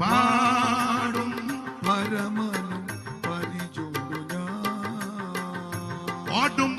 പാടും പരമനും ഞാൻ ഓട്ടും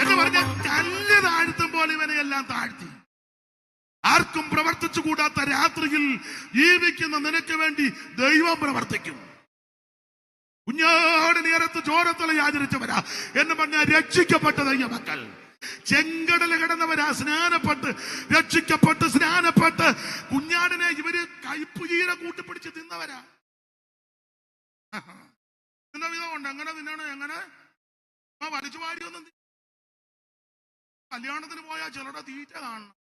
എന്ന് പറഞ്ഞ കല്ല് താഴ്ത്തും പോലെ ഇവനെ എല്ലാം താഴ്ത്തി. ആർക്കും പ്രവർത്തിച്ചു കൂടാത്ത രാത്രിയിൽ ജീവിക്കുന്ന നിനക്ക് വേണ്ടി ദൈവം പ്രവർത്തിക്കും. കുഞ്ഞാട് നേരത്ത് ചോരത്തല ആചരിച്ചവരാ എന്ന് പറഞ്ഞാൽ രക്ഷിക്കപ്പെട്ട ദൈവ മക്കൾ ചെങ്കടല കിടന്നവരാ സ്നാനപ്പെട്ട് രക്ഷിക്കപ്പെട്ട് സ്നാനപ്പെട്ട്. കുഞ്ഞാടിനെ ഇവർ കയ്പുചീര കൂട്ടിപ്പിടിച്ച് തിന്നവരാ. തിന്ന വിധമുണ്ട് അങ്ങനെ തിന്നണം എങ്ങനെ? ആ വലിച്ചു വാരിയൊന്നും കല്യാണത്തിന് പോയാൽ ചിലരുടെ തീറ്റ കാണണം.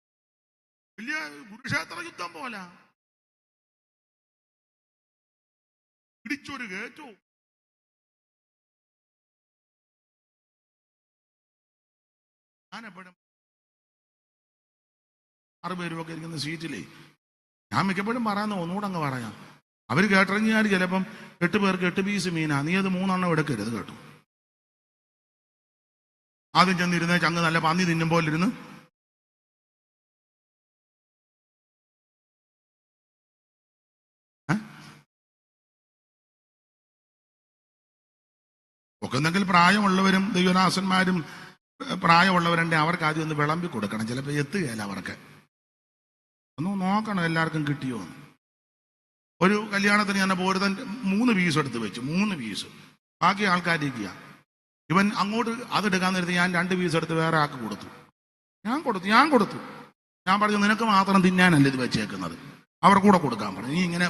വലിയ കുരുക്ഷേത്ര യുദ്ധം പോലെ. പിടിച്ചൊരു കേറ്റു ഞാനെപ്പോഴും ആറുപേരും ഒക്കെ ഇരിക്കുന്ന സീറ്റിലേ ഞാൻ മിക്കപ്പോഴും പറയാന്ന് ഒന്നുകൂടെ അങ്ങ് പറയാം. അവർ കേട്ടറിഞ്ഞാൽ ചിലപ്പം എട്ട് പേർക്ക് എട്ട് പീസ് മീനാ. നീ അത് മൂന്നെണ്ണം എടുക്കരുത് കേട്ടോ. ആദ്യം ചെന്നിരുന്ന ചങ്ങ് നല്ല പന്നി തിന്നുമ്പോൾ ഇരുന്ന്. ഒക്കെ എന്തെങ്കിലും പ്രായമുള്ളവരും ദൈവദാസന്മാരും പ്രായമുള്ളവരുണ്ടെ അവർക്ക് ആദ്യം ഒന്ന് വിളമ്പി കൊടുക്കണം. ചിലപ്പോൾ എത്തുകയില്ല അവർക്ക്. ഒന്ന് നോക്കണം എല്ലാവർക്കും കിട്ടിയോ എന്ന്. ഒരു കല്യാണത്തിന് ഞാൻ പോരുതൻ മൂന്ന് പീസ് എടുത്ത് വെച്ചു മൂന്ന് പീസ് ബാക്കി ആൾക്കാരിക്കുക ഇവൻ അങ്ങോട്ട് അത് എടുക്കാൻ നേരത്ത് ഞാൻ രണ്ട് പീസ് എടുത്ത് വേറെ ആൾക്ക് കൊടുത്തു. ഞാൻ കൊടുത്തു ഞാൻ കൊടുത്തു. ഞാൻ പറഞ്ഞു നിനക്ക് മാത്രം തിന്നാനല്ല ഇത് വെച്ചേക്കുന്നത്? അവർ കൂടെ കൊടുക്കാൻ പറഞ്ഞു. നീ ഇങ്ങനെ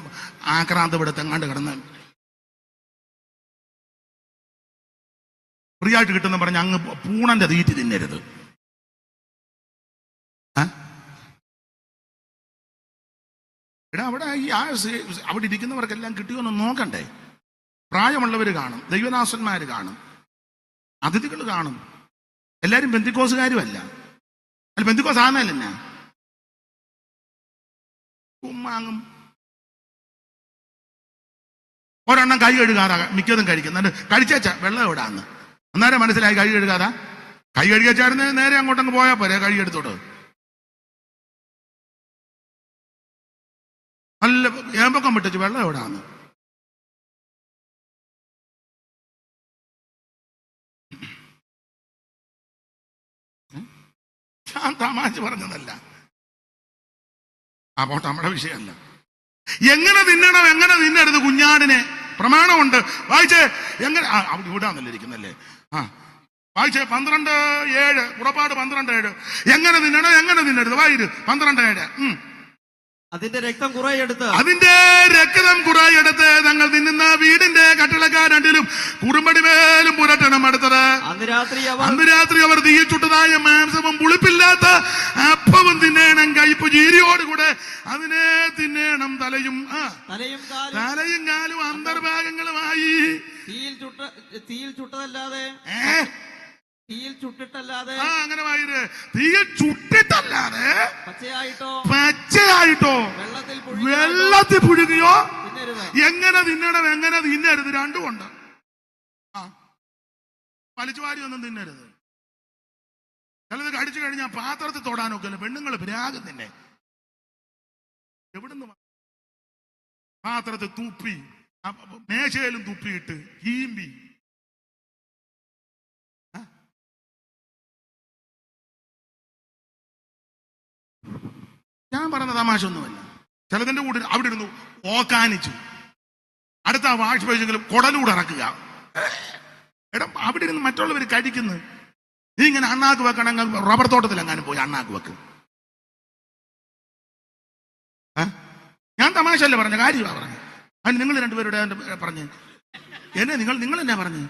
ആക്രാന്ത എടുത്ത് എങ്ങാണ്ട് കിടന്ന് ഫ്രീ ആയിട്ട് കിട്ടുന്ന പറഞ്ഞ അങ്ങ് പൂണന്റെ തീറ്റി തിന്നരുത്. എടാ അവിടെ ഈ ആ അവിടെ ഇരിക്കുന്നവർക്കെല്ലാം കിട്ടിയോന്ന് നോക്കണ്ടേ? പ്രായമുള്ളവർ കാണും ദൈവദാസന്മാർ കാണും അതിഥികൾ കാണും. എല്ലാരും ബന്ധിക്കോസുകാരും അല്ല അല്ല ബന്ധിക്കോസ് ആന്നല്ല എന്നാ? ഉമ്മാങ്ങും. ഒരെണ്ണം കൈ കഴുകാറാ മിക്കതും കഴിക്കുന്നുണ്ട് കഴിച്ചേച്ച വെള്ളം എവിടാന്ന്? അന്നേരം മനസ്സിലായി കൈ കഴുകാതാ? കൈ കഴുകിച്ചായിരുന്നു നേരെ അങ്ങോട്ടങ്ങ് പോയാൽ പോരെ കൈ നല്ല ഏമ്പൊക്കം വിട്ടിച്ച് വെള്ളം എവിടാന്ന്. ഞാൻ തമാശ പറഞ്ഞതല്ല. പോട്ടെ നമ്മുടെ വിഷയമല്ല. എങ്ങനെ തിന്നണം എങ്ങനെ തിന്നരുത് കുഞ്ഞാടിനെ? പ്രമാണമുണ്ട്. വായിച്ചേ എങ്ങനെ അവിടെ ഇവിടാന്നല്ലേ ഇരിക്കുന്നല്ലേ? ആ വായിച്ചേ പന്ത്രണ്ട് ഏഴ് പുറപ്പാട് പന്ത്രണ്ട് ഏഴ്. എങ്ങനെ തിന്നണം എങ്ങനെ തിന്നരുത്? വായിരു പന്ത്രണ്ട് ഏഴ്. ഉം. അതിന്റെ രക്തം കുറെ എടുത്ത്. അതിന്റെ രക്തം കുറയെടുത്ത് ഞങ്ങൾ നിന്നുന്ന വീടിന്റെ കട്ടിളക്കാരണ്ടിലും കുറുമടി മേലും പുരട്ടണം അടുത്തത്. അന്ന് രാത്രി അവർ അന്ന് രാത്രി അവർ ചുട്ടതായ മാംസവും പുളിപ്പില്ലാത്ത അപ്പവും തിന്നേണം കയ്പ് ജീരിയോടുകൂടെ അതിനെ തിന്നേണം തലയും ആ. തലയും കാലും. തലയും കാലും അന്തർഭാഗങ്ങളുമായി. തീയിൽ ചുട്ട തീയിൽ ചുട്ടതല്ലാതെ തീയിൽ ചുട്ടിട്ടല്ലാതെ ആ അങ്ങനെ വായിര് തീയിൽ ചുട്ടിട്ടല്ലാതെ പച്ചയായിട്ടോ? പച്ചയായിട്ടോ? വെള്ളത്തിൽ പുഴുകിയോ എങ്ങനെ തിന്നണം എങ്ങനെ തിന്നരുത്? രണ്ടും ഉണ്ട്. ആ വലിച്ചു വാരി ഒന്നും തിന്നരുത്. ചിലത് കടിച്ചു കഴിഞ്ഞാൽ പാത്രത്തിൽ തൊടാനൊക്കെ പെണ്ണുങ്ങൾ ഭ്രാഗം തന്നെ. എവിടുന്ന് പാത്രത്തിൽ തുപ്പി മേശയിലും തുപ്പിയിട്ട് കീമ്പി ഞാൻ പറഞ്ഞ തമാശ ഒന്നുമല്ല ചിലതിന്റെ കൂടെ അവിടെ ഇരുന്നു ഓക്കാനിച്ചു. അടുത്ത വാഷ് പോയിച്ചെങ്കിലും കുടലൂടെ ഇറക്കുക. എടാ അവിടെ ഇരുന്ന് മറ്റുള്ളവർ കഴിക്കുന്നു. നീ ഇങ്ങനെ അണ്ണാക്ക് വെക്കണമെങ്കിൽ റബ്ബർ തോട്ടത്തിൽ എങ്ങാനും പോയി അണ്ണാക്ക് വെക്ക്. ഞാൻ തമാശ അല്ലേ പറഞ്ഞ കാര്യമാണ് പറഞ്ഞു അതിന് നിങ്ങൾ രണ്ടുപേരുടെ പറഞ്ഞു. എന്നെ നിങ്ങൾ നിങ്ങൾ എന്നാ പറഞ്ഞു?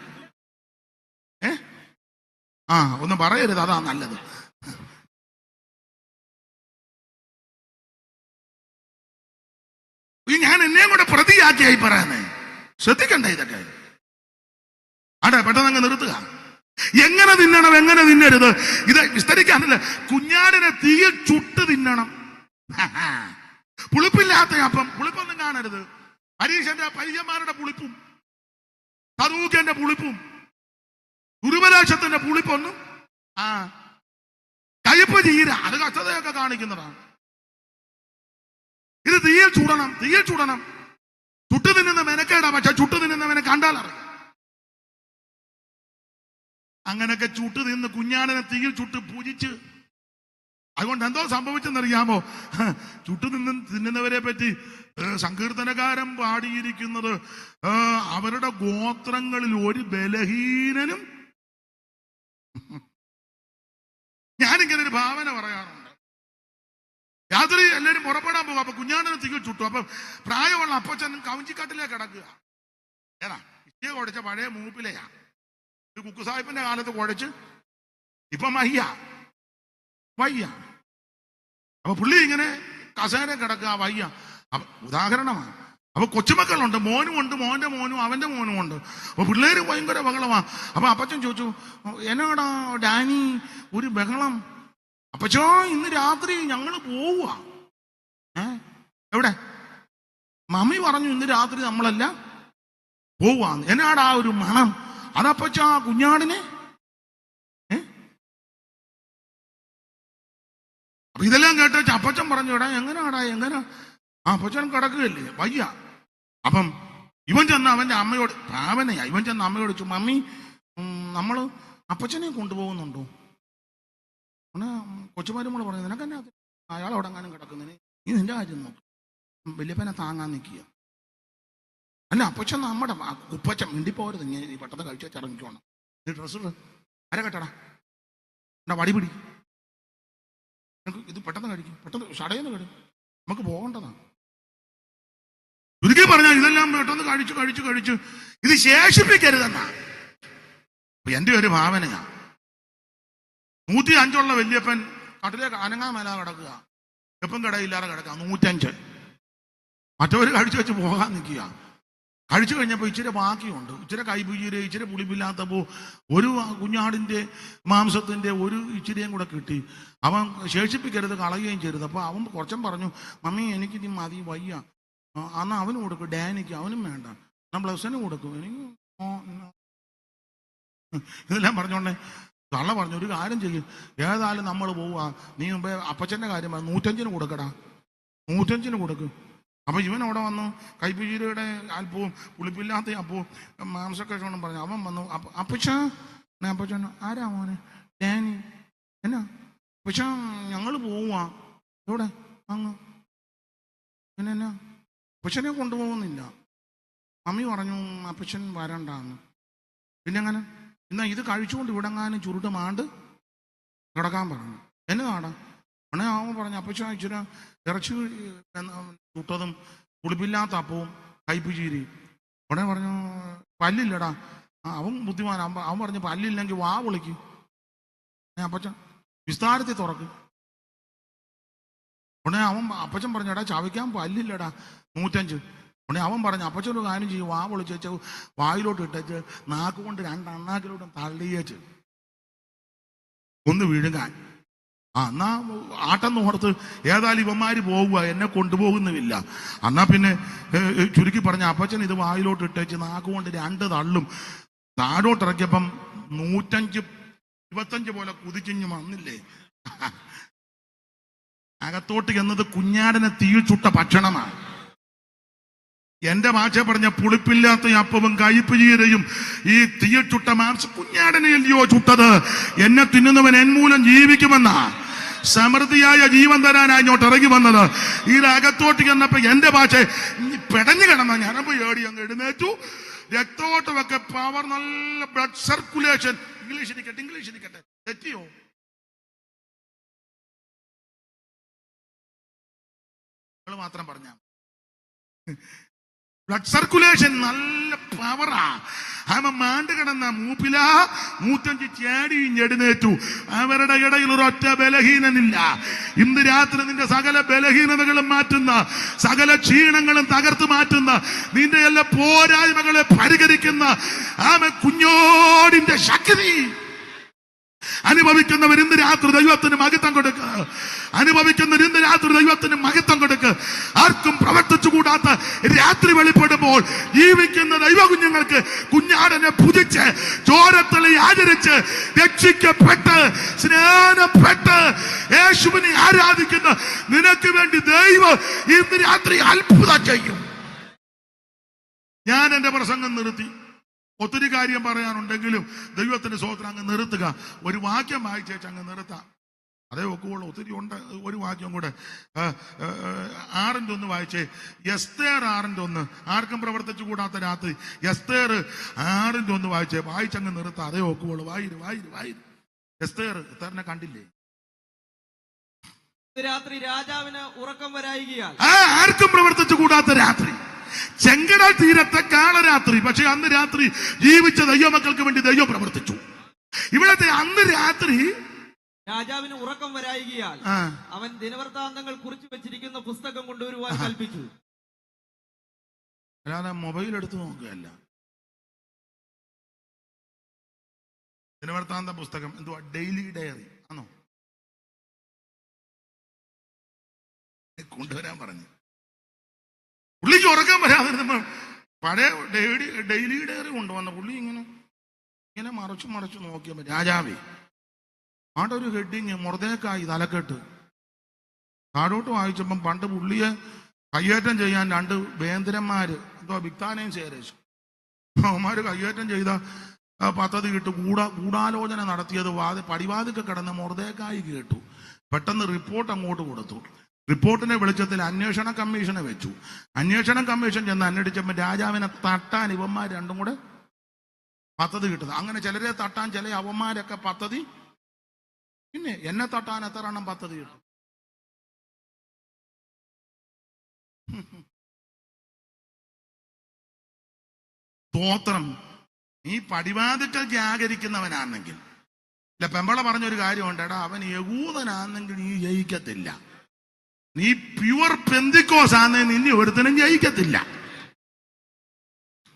ഏ? ആ ഒന്നും പറയരുത്. അതാ നല്ലത്. ഞാൻ എന്നെയും കൂടെ പ്രതിയാക്കിയായി പറയുന്നേ ശ്രദ്ധിക്കണ്ടേ ഇതൊക്കെ? അടെ പെട്ടെന്ന് നിർത്തുക. എങ്ങനെ തിന്നണം എങ്ങനെ തിന്നരുത്? ഇത് വിസ്തരിക്കാനില്ല. കുഞ്ഞാടിനെ തീയിൽ ചുട്ട് തിന്നണം. പുളിപ്പില്ലാത്ത അപ്പം പുളിപ്പൊന്നും കാണരുത്. പരീക്ഷന്റെ പരീക്ഷന്മാരുടെ പുളിപ്പും തതൂക്കന്റെ പുളിപ്പും ദുരുപദേശത്തിന്റെ പുളിപ്പൊന്നും ആ കയ്പ് ചീര അത് കഷ്ടതയൊക്കെ കാണിക്കുന്നതാണ്. ഇത് തീയിൽ ചൂടണം തീയിൽ ചൂടണം. ചുട്ടു തിന്നുന്ന മെനക്കേടാ പക്ഷെ ചുട്ടു തിന്നുന്നവനെ കണ്ടാൽ അറിയാം. അങ്ങനൊക്കെ ചുട്ടു നിന്ന് കുഞ്ഞാടിനെ തീയിൽ ചുട്ട് പൂജിച്ച്. അതുകൊണ്ട് എന്തോ സംഭവിച്ചെന്നറിയാമോ? ചുട്ടു നിന്ന് തിന്നുന്നവരെ പറ്റി സങ്കീർത്തനകാരൻ പാടിയിരിക്കുന്നത് അവരുടെ ഗോത്രങ്ങളിൽ ഒരു ബലഹീനനും. ഞാനിങ്ങനെ ഒരു ഭാവന പറയാറുണ്ട്. രാത്രി എല്ലാവരും പുറപ്പെടാൻ പോകും. അപ്പൊ കുഞ്ഞാണ്ടിനെ ചുട്ടു. അപ്പൊ പ്രായമുള്ള അപ്പച്ചൻ കവഞ്ചിക്കാട്ടിലേക്ക് കിടക്കുക. ഏതാ? ഇഷ്ടിക കുഴച്ച പഴയ മൂപ്പിലെയാ. ഒരു കുക്കുസാഹിബിന്റെ കാലത്ത് കുഴച്ച് ഇപ്പൊ മയ്യ വയ്യ. അപ്പൊ പുള്ളി ഇങ്ങനെ കസേര കിടക്കുക വയ്യ. അപ്പൊ ഉദാഹരണമാണ്. അപ്പൊ കൊച്ചുമക്കളുണ്ട്. മോനും ഉണ്ട് മോന്റെ മോനും അവന്റെ മോനും ഉണ്ട്. അപ്പൊ പിള്ളേര് ഭയങ്കര ബഹളമാണ് അപ്പൊ അപ്പച്ചൻ ചോദിച്ചു എന്നോടാ ഡാനി ഒരു ബഹളം അപ്പച്ചോ ഇന്ന് രാത്രി ഞങ്ങൾ പോവുക എവിടെ? മമ്മി പറഞ്ഞു ഇന്ന് രാത്രി നമ്മളല്ല പോവാന്ന്. എന്നാടാ ഒരു മണം? അതപ്പച്ച ആ കുഞ്ഞാടിനെ? അപ്പൊ ഇതെല്ലാം കേട്ട അപ്പച്ചൻ പറഞ്ഞു എടാ എങ്ങനെയാടാ എങ്ങനെ? ആ അപ്പച്ചൻ കിടക്കുകയല്ലേ? വയ്യ. അപ്പം ഇവൻ ചെന്ന് അവന്റെ അമ്മയോട് ഭാവനയാ ഇവൻ ചെന്ന് അമ്മയോട് ചോദിച്ചു മമ്മി നമ്മൾ അപ്പച്ചനെ കൊണ്ടുപോകുന്നുണ്ടോ? അങ്ങനെ കൊച്ചുമാരും കൂടെ പറഞ്ഞു നിനക്ക് എന്നാ അയാൾ അവിടെ കിടക്കുന്നതിന് നീ നിന്റെ കാര്യം നോക്ക്. വലിയപ്പനെ താങ്ങാൻ നിൽക്കുക അല്ല അപ്പച്ചൻ നമ്മുടെ ഉപ്പച്ച മിണ്ടിപ്പോരുത് ഇങ്ങനെ ഈ പെട്ടെന്ന് കഴിച്ചു ചടങ്ങിക്കോണം നീ ഡ്രസ്സ് ആരെ കെട്ടടാ. എന്നാ വടിപിടി നിനക്ക് ഇത് പെട്ടെന്ന് കഴിക്കും. പെട്ടെന്ന് ഷടയെന്ന് കഴിക്കും നമുക്ക് പോകേണ്ടതാണ് ചുരുക്കി പറഞ്ഞാൽ ഇതെല്ലാം പെട്ടെന്ന് കഴിച്ചു കഴിച്ചു കഴിച്ചു ഇത് ശേഷിപ്പിക്കരുതെന്നാ. എന്റെ ഒരു ഭാവനയാ. നൂറ്റി അഞ്ചുള്ള വല്യപ്പൻ കട്ടിലേക്ക് അനങ്ങാൻ മേല കിടക്കുക. എപ്പം കിടയില്ലാതെ കിടക്കുക? നൂറ്റഞ്ച്. മറ്റവര് കഴിച്ചു വെച്ച് പോകാൻ നിൽക്കുക. കഴിച്ചു കഴിഞ്ഞപ്പോൾ ഇച്ചിരി ബാക്കിയുണ്ട്. ഇച്ചിരി കൈപുചിര് ഇച്ചിരി പുളിപ്പില്ലാത്തപ്പോൾ ഒരു കുഞ്ഞാടിന്റെ മാംസത്തിന്റെ ഒരു ഇച്ചിരിയും കൂടെ കിട്ടി. അവൻ ശേഷിപ്പിക്കരുത് കളയുകയും ചെയ്തത് അപ്പോൾ അവൻ കുറച്ചും പറഞ്ഞു മമ്മി എനിക്ക് ഇനി മതി വയ്യ. അന്ന് അവന് കൊടുക്കും ഡാനിക്ക് അവനും വേണ്ട. ഞാൻ ബ്ലൗസിന് കൊടുക്കും. എനിക്ക് ഇതെല്ലാം പറഞ്ഞോണ്ടേ തള്ള പറഞ്ഞു ഒരു കാര്യം ചെയ്യും. ഏതായാലും നമ്മൾ പോവാ. നീ മുമ്പേ അപ്പച്ചന്റെ കാര്യം പറഞ്ഞു നൂറ്റഞ്ചിന് കൊടുക്കടാ. നൂറ്റഞ്ചിന് കൊടുക്കും. അപ്പൊ ഇവൻ അവിടെ വന്നു. കൈപ്പുചീരയുടെ അല്പവും പുളിപ്പില്ലാത്ത അപ്പവും മാംസക്കഷണം പറഞ്ഞു. അവൻ വന്നു. അപ്പച്ച. അപ്പച്ച ആരാ മോനെ? ഡാനി. എന്നാ? പക്ഷെ ഞങ്ങൾ പോവാ. എവിടെ? അങ്ങ്. പിന്നെ എന്നാ? അപ്പച്ചനെ കൊണ്ടുപോകുന്നില്ല. മമ്മി പറഞ്ഞു അപ്പച്ചൻ വരണ്ടാന്ന്. പിന്നെ അങ്ങനെ എന്നാ ഇത് കഴിച്ചുകൊണ്ട് ഇവിടെങ്ങാനും ചുരുട്ട് മാണ്ട് കിടക്കാൻ പറഞ്ഞു. എന്നതാണ് അണേ ആവുമ്പോൾ പറഞ്ഞു അപ്പച്ച ഇച്ചിര ഇറച്ചി ചുട്ടതും പുളിപ്പില്ലാത്ത അപ്പവും കയ്പുചീരി ഉടനെ പറഞ്ഞു പല്ലില്ലടാ. അവൻ ബുദ്ധിമാൻ അവൻ പറഞ്ഞു പല്ലില്ലെങ്കിൽ വാ വിളിക്ക് അപ്പച്ചൻ വിസ്താരത്തിൽ തുറക്കും. ഉടനെ അവൻ അപ്പച്ചൻ പറഞ്ഞു എടാ ചവയ്ക്കാൻ പല്ലില്ലടാ നൂറ്റഞ്ച്. ഉടനെ അവൻ പറഞ്ഞു അപ്പച്ചൻ ഒരു കാര്യം ചെയ്യും വാ വെച്ച് വായിലോട്ട് ഇട്ടേച്ച് നാക്ക് കൊണ്ട് രണ്ട് അണ്ണാക്കിലോട്ടും തള്ളിയേച്ച്. ഒന്ന് വിഴുങ്ങാൻ. ആ എന്നാ ആട്ടെന്ന് ഓർത്ത് ഏതായാലും ഇവന്മാര് പോവുക എന്നെ കൊണ്ടുപോകുന്നുമില്ല. എന്നാ പിന്നെ ചുരുക്കി പറഞ്ഞ അപ്പച്ചൻ ഇത് വായിലോട്ട് ഇട്ടേച്ച് നാക്ക് കൊണ്ട് രണ്ട് തള്ളും. താഴോട്ട് ഇറക്കിയപ്പം നൂറ്റഞ്ച് ഇരുപത്തഞ്ച് പോലെ കുതിച്ചിഞ്ഞ് വന്നില്ലേ? അകത്തോട്ട് എന്നത് കുഞ്ഞാടിനെ തീയിൽ ചുട്ട ഭക്ഷണമാണ്. എന്റെ ഭാഷ പറഞ്ഞ പുളിപ്പില്ലാത്ത അപ്പവും കയ്പുചീരയും ഈ തീയിട്ടുട്ട മാംസ കുഞ്ഞാടിനെയല്ലയോ ചുട്ടത്? എന്നെ തിന്നുന്നവൻ എന്മൂലം ജീവിക്കുമെന്നാ? സമൃദ്ധിയായ ജീവൻ തരാനായി ഇങ്ങോട്ട് ഇറങ്ങി വന്നത്. ഈ അകത്തോട്ട് ചെന്നപ്പോ എന്റെ ഭാഷ പെടഞ്ഞു കിടന്ന. ഞരമ്പ് ഏടി അങ്ങ് എഴുന്നേറ്റു. രക്തോട്ടമൊക്കെ പവർ നല്ല ബ്ലഡ് സർക്കുലേഷൻ ഇംഗ്ലീഷ് ഇരിക്കട്ടെ ഇംഗ്ലീഷ് ഇരിക്കട്ടെ. തെറ്റിയോ? മാത്രം പറഞ്ഞ ബ്ലഡ് സർക്കുലേഷൻ നല്ല പവറാ അവൻ മാണ്ട് കിടന്ന മൂപ്പില മൂത്തഞ്ച് ചേടി ഞെടുന്നേറ്റു അവരുടെ ഇടയിൽ ഒരു ഒറ്റ ബലഹീനനില്ല. ഇന്ന് രാത്രി നിന്റെ സകല ബലഹീനതകളും മാറ്റുന്ന സകല ക്ഷീണങ്ങളും തകർത്ത് മാറ്റുന്ന നിന്റെ എല്ലാ പോരായ്മകളെ പരിഹരിക്കുന്ന ആമ കുഞ്ഞോടിന്റെ ശക്തി. അനുഭവിക്കുന്നവർ ഇന്ന് രാത്രി ദൈവത്തിന് മഹത്വം കൊടുക്ക. അനുഭവിക്കുന്നവർ ഇന്ന് രാത്രി ദൈവത്തിന് മഹത്വം കൊടുക്കുക ആർക്കും പ്രവർത്തിച്ചു കൂടാത്ത രാത്രി വെളിപ്പെടുമ്പോൾ ജീവിക്കുന്ന ദൈവ കുഞ്ഞുങ്ങൾക്ക് കുഞ്ഞാടനെ പുതിച്ച് ചോരത്തളി ആചരിച്ച് രക്ഷിക്കപ്പെട്ട് സ്നാനപ്പെട്ട് യേശുവിനെ ആരാധിക്കുന്ന നിനക്ക് വേണ്ടി ദൈവം ഇന്ന് രാത്രി അത്ഭുതം ചെയ്യും. ഞാൻ എന്റെ പ്രസംഗം നിർത്തി. ഒത്തിരി കാര്യം പറയാനുണ്ടെങ്കിലും ദൈവത്തിന്റെ സ്വോത്രം അങ്ങ് നിർത്തുക. ഒരു വാക്യം വായിച്ചേച്ച് അങ്ങ് നിർത്താം. അതേ ഒക്കുള്ള ഒത്തിരി ഉണ്ട്. ഒരു വാക്യം കൂടെ. ആറിന്റെ ഒന്ന് വായിച്ചേ. എസ്തേർ ആറിന്റെ ഒന്ന്. ആർക്കും പ്രവർത്തിച്ചു കൂടാത്ത രാത്രി. എസ്തേർ ആറിന്റെ ഒന്ന് വായിച്ചേ. വായിച്ചങ്ങ് നിർത്താം. അതേ ഒക്കുള്ളൂ വായിര് വായിര് വായിര്. എസ്തേർ എസ്തേറിനെ കണ്ടില്ലേ? രാത്രി രാജാവിന് ഉറക്കം വരായികയാൽ ആർക്കും പ്രവർത്തിച്ചു കൂടാത്ത രാത്രി. ചെങ്കട തീരത്തെ കാളരാത്രി. പക്ഷെ അന്ന് രാത്രി ജീവിച്ച ദൈവമക്കൾക്ക് വേണ്ടി ദൈവം പ്രവർത്തിച്ചു. ഇവിടത്തെ അന്ന് രാത്രി രാജാവിന് ഉറക്കം വരായികയാൽ അവൻ ദിനവൃത്താന്തങ്ങൾ കുറിച്ചു വെച്ചിരിക്കുന്ന പുസ്തകം കൊണ്ടുവരുവാൻ കൽപ്പിച്ചു. അല്ലാതെ മൊബൈൽ എടുത്തു നോക്കുകയല്ല. ദിനവൃത്താന്ത പുസ്തകം എന്തുവാ? Daily diary. ആണോ? കൊണ്ടുവരാൻ പറഞ്ഞു. പുള്ളിക്ക് ഉറക്കാൻ വരാതിരുന്നപ്പോ പഴയ ഡെയിലി ഡെയിലി ഡയറി കൊണ്ടുവന്ന പുള്ളി ഇങ്ങനെ ഇങ്ങനെ മറച്ചു മറച്ചു മതി രാജാവേ. ആടെ ഒരു ഹെഡിങ് മുറതേക്കായി തലക്കെട്ട്. താഴോട്ട് വായിച്ചപ്പം പണ്ട് പുള്ളിയെ കയ്യേറ്റം ചെയ്യാൻ രണ്ട് വേന്ദ്രന്മാര് എന്തോ വിക്താനയും ശേരേശും അവന്മാർ കയ്യേറ്റം ചെയ്ത പദ്ധതി കിട്ടു കൂടാ ഗൂഢാലോചന നടത്തിയത് വാതി പടിവാതിക്ക് കിടന്ന് മുറതേക്കായി കേട്ടു. പെട്ടെന്ന് റിപ്പോർട്ട് അങ്ങോട്ട് കൊടുത്തു. റിപ്പോർട്ടിന്റെ വെളിച്ചത്തിൽ അന്വേഷണ കമ്മീഷനെ വെച്ചു. അന്വേഷണ കമ്മീഷൻ ചെന്ന് അന്വേഷിച്ചപ്പോൾ രാജാവിനെ തട്ടാൻ ഇവന്മാർ രണ്ടും കൂടെ പദ്ധതി കിട്ടുന്നത് അങ്ങനെ ചിലരെ തട്ടാൻ ചില അവന്മാരൊക്കെ പദ്ധതി പിന്നെ എന്നെ തട്ടാൻ എത്ര എണ്ണം പദ്ധതി കിട്ടും? സ്തോത്രം. നീ പടിവാതിക്കൽ ജാഗരിക്കുന്നവനാണെങ്കിൽ ഇല്ല പെമ്പള പറഞ്ഞൊരു കാര്യമുണ്ട്. എടാ അവൻ യകൂതനാണെങ്കിൽ നീ ജയിക്കത്തില്ല. നീ പ്യുവർ പെന്തിക്കോസ് ആണെങ്കിൽ നിന്നെ ഒരുത്തനും ജയിക്കത്തില്ല.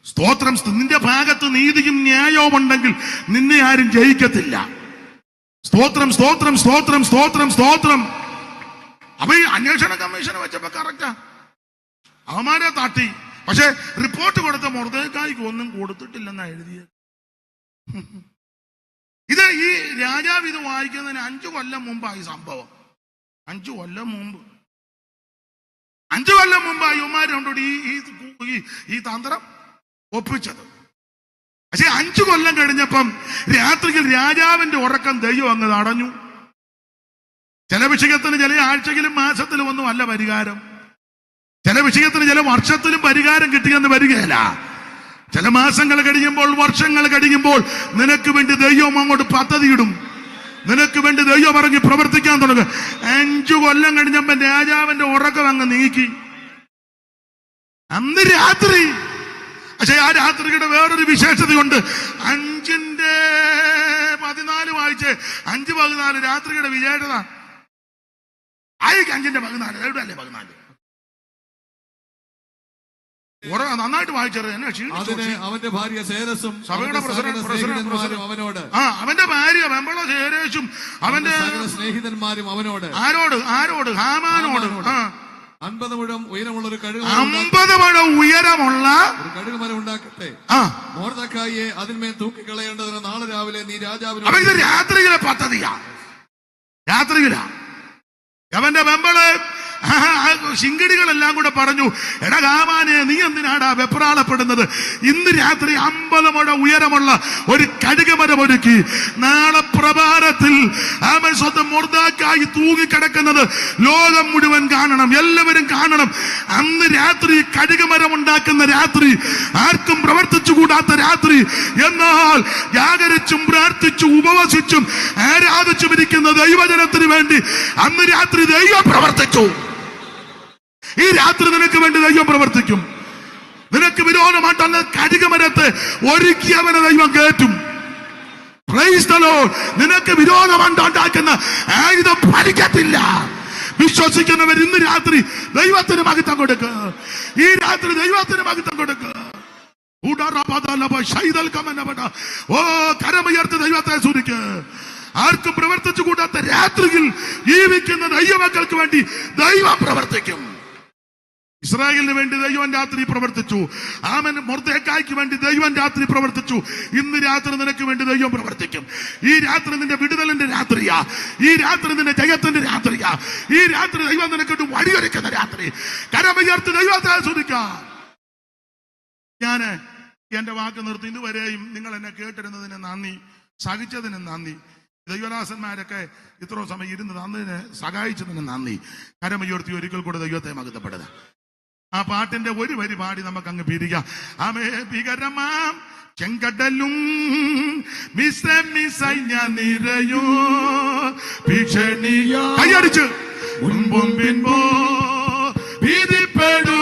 സ്തോത്രം നിന്റെ ഭാഗത്ത് നീതിയും ന്യായവും ഉണ്ടെങ്കിൽ നിന്നെ ആരും ജയിക്കത്തില്ല. സ്തോത്രം സ്തോത്രം സ്തോത്രം സ്തോത്രം സ്തോത്രം. അപ്പൊ ഈ അന്വേഷണ കമ്മീഷനെ വെച്ചപ്പോ കറക്റ്റാ അവന്മാരെ താട്ടി. പക്ഷെ റിപ്പോർട്ട് കൊടുത്ത മുറതേക്കായിക്ക് ഒന്നും കൊടുത്തിട്ടില്ലെന്നാ എഴുതിയത്. ഇത് ഈ രാജാവ് ഇത് വായിക്കുന്നതിന് അഞ്ചു കൊല്ലം മുമ്പായി സംഭവം. അഞ്ചു കൊല്ലം മുമ്പ്. അഞ്ചു കൊല്ലം മുമ്പ് ഇവന്മാരുണ്ടോടി ഈ ഈ- ഈ ഈ തന്ത്രം ഒപ്പിച്ചത്. പക്ഷെ അഞ്ചു കൊല്ലം കഴിഞ്ഞപ്പം രാത്രിയിൽ രാജാവിന്റെ ഉറക്കം ദൈവം അങ്ങ് തടഞ്ഞു. ചില വിഷയത്തിന് ചില ആഴ്ചയിലും മാസത്തിലും ഒന്നും അല്ല പരിഹാരം. ചില വിഷയത്തിന് ചില വർഷത്തിലും പരിഹാരം കിട്ടിയെന്ന് വരികയില്ല. ചില മാസങ്ങൾ കഴിയുമ്പോൾ വർഷങ്ങൾ കഴിയുമ്പോൾ നിനക്ക് വേണ്ടി ദൈവം അങ്ങോട്ട് പദ്ധതിയിടും. നിനക്ക് വേണ്ടി ദൈവം ഇറങ്ങി പ്രവർത്തിക്കാൻ തുടങ്ങും. അഞ്ചു കൊല്ലം കഴിഞ്ഞപ്പോ രാജാവിന്റെ ഉറക്കം അങ്ങ് നീക്കി. അന്ന് രാത്രി. പക്ഷെ ആ രാത്രിയുടെ വേറൊരു വിശേഷതയുണ്ട് അഞ്ചിന്റെ പതിനാല് വായിച്ച് അഞ്ച് പതിനാല് രാത്രിയുടെ വിശേഷത. ആയിരിക്കും അഞ്ചിന്റെ പതിനാല് എവിടെ അല്ലേ പതിനാല്? നന്നായിട്ട് ക്ഷീണിച്ചു അവന്റെ ഭാര്യ സേരസും സഭയുടെ അവനോട്. ആ അവന്റെ ഭാര്യ വെമ്പള സേരസും അവന്റെ സ്നേഹിതന്മാരും അവനോട്. ആരോട്? ആരോട്? ഹാമാനോട്. അമ്പത് അൻപത് മുഴം ഉയരമുള്ള ഒരു കഴുകു അമ്പത് മുഴം ഉയരമുള്ള ഒരു കഴുകുമരം ഉണ്ടാക്കട്ടെ. ആ. മോർദക്കായെ അതിന്മേൽ തൂക്കിക്കളയേണ്ടതിന് നാളെ രാവിലെ നീ രാജാവിന് രാത്രിയിലെ പദ്ധതിയാ. രാത്രിയിലാ. അവന്റെ വെമ്പൾ ശിങ്കിടികളെല്ലാം കൂടെ പറഞ്ഞു എടാ കാമാനെ നീ എന്തിനാടാ വെപ്രാളപ്പെടുന്നത്? ഇന്ന് രാത്രി അമ്പത് മുഴ ഉയരമുള്ള ഒരു കടുകമരം ഒരുക്കി. നാളെ പ്രഭാതത്തിൽ അവൻ സ്വന്തം മുർദാക്കായി തൂങ്ങിക്കിടക്കുന്നത് ലോകം മുഴുവൻ കാണണം എല്ലാവരും കാണണം. അന്ന് രാത്രി കടുകമരം ഉണ്ടാക്കുന്ന രാത്രി ആർക്കും പ്രവർത്തിച്ചു കൂടാത്ത രാത്രി. എന്നാൽ ജാഗരിച്ചും പ്രാർത്ഥിച്ചും ഉപവസിച്ചും ആരാധിച്ചും ഇരിക്കുന്ന ദൈവജനത്തിന് വേണ്ടി അന്ന് രാത്രി ദൈവം പ്രവർത്തിച്ചു. ഈ രാത്രി നിനക്ക് വേണ്ടി ദൈവം പ്രവർത്തിക്കും. നിനക്ക് വിരോധമായിട്ടുള്ള കഴുകമരത്തെ ഒരുക്കിയവനെ ദൈവം Lord. നിനക്ക് വിരോധമുണ്ടാക്കുന്ന ആയുധം ഭരിക്കത്തില്ല വിശ്വസിക്കുന്നവർ ഇന്ന് രാത്രി ദൈവത്തിന് മഹത്വം കൊടുക്കുക ഈ രാത്രി ദൈവത്തിന് മഹത്വം കൊടുക്കുക. ഓ കരമുയർത്തി ദൈവത്തെ സൂചിക്ക് ആർക്കും പ്രവർത്തിച്ചു കൂടാത്ത രാത്രിയിൽ ജീവിക്കുന്ന ദൈവമക്കൾക്ക് വേണ്ടി ദൈവം പ്രവർത്തിക്കും. ഇസ്രായേലിന് വേണ്ടി ദൈവം രാത്രി പ്രവർത്തിച്ചു. ആമൻ. മൊർദേക്കായ്ക്ക് വേണ്ടി ദൈവം രാത്രി പ്രവർത്തിച്ചു. ഇന്ന് രാത്രി നിനക്ക് വേണ്ടി ദൈവം പ്രവർത്തിക്കും. ഈ രാത്രി നിന്റെ വിടുതലിന്റെ രാത്രിയാ. ഈ രാത്രി നിന്റെ ജയത്തിന്റെ രാത്രിയാ. ഈ രാത്രി ദൈവം നിനക്ക് വഴിയൊരുക്കുന്ന രാത്രി. കരമയർത്ത് ദൈവത്തെ ആസ്വദിക്കാം. ഞാൻ എന്റെ വാക്ക് നിർത്തി. ഇതുവരെയും നിങ്ങൾ എന്നെ കേട്ടിരുന്നതിന് നന്ദി. സഹിച്ചതിന് നന്ദി. ദൈവദാസന്മാരൊക്കെ ഇത്രയും സമയം ഇരുന്ന് തന്നതിന് സഹായിച്ചതിന് നന്ദി. കരമുയർത്തി ഒരിക്കൽ കൂടെ ദൈവത്തെ മകത്തപ്പെടുക ആ പാട്ടിന്റെ ഒരു വരി പാടി നമുക്ക് അങ്ങ് പിരിക്കാം. ആമേ ഭീകരമാം ചെങ്കടലും മിസമിസൈഞ്ഞ നിരയോ ഭീഷണിയോ. കൈയടിച്ച്. മുൻപും പിൻപോ ഭീതിപ്പെടുത്തിടുമ്പോ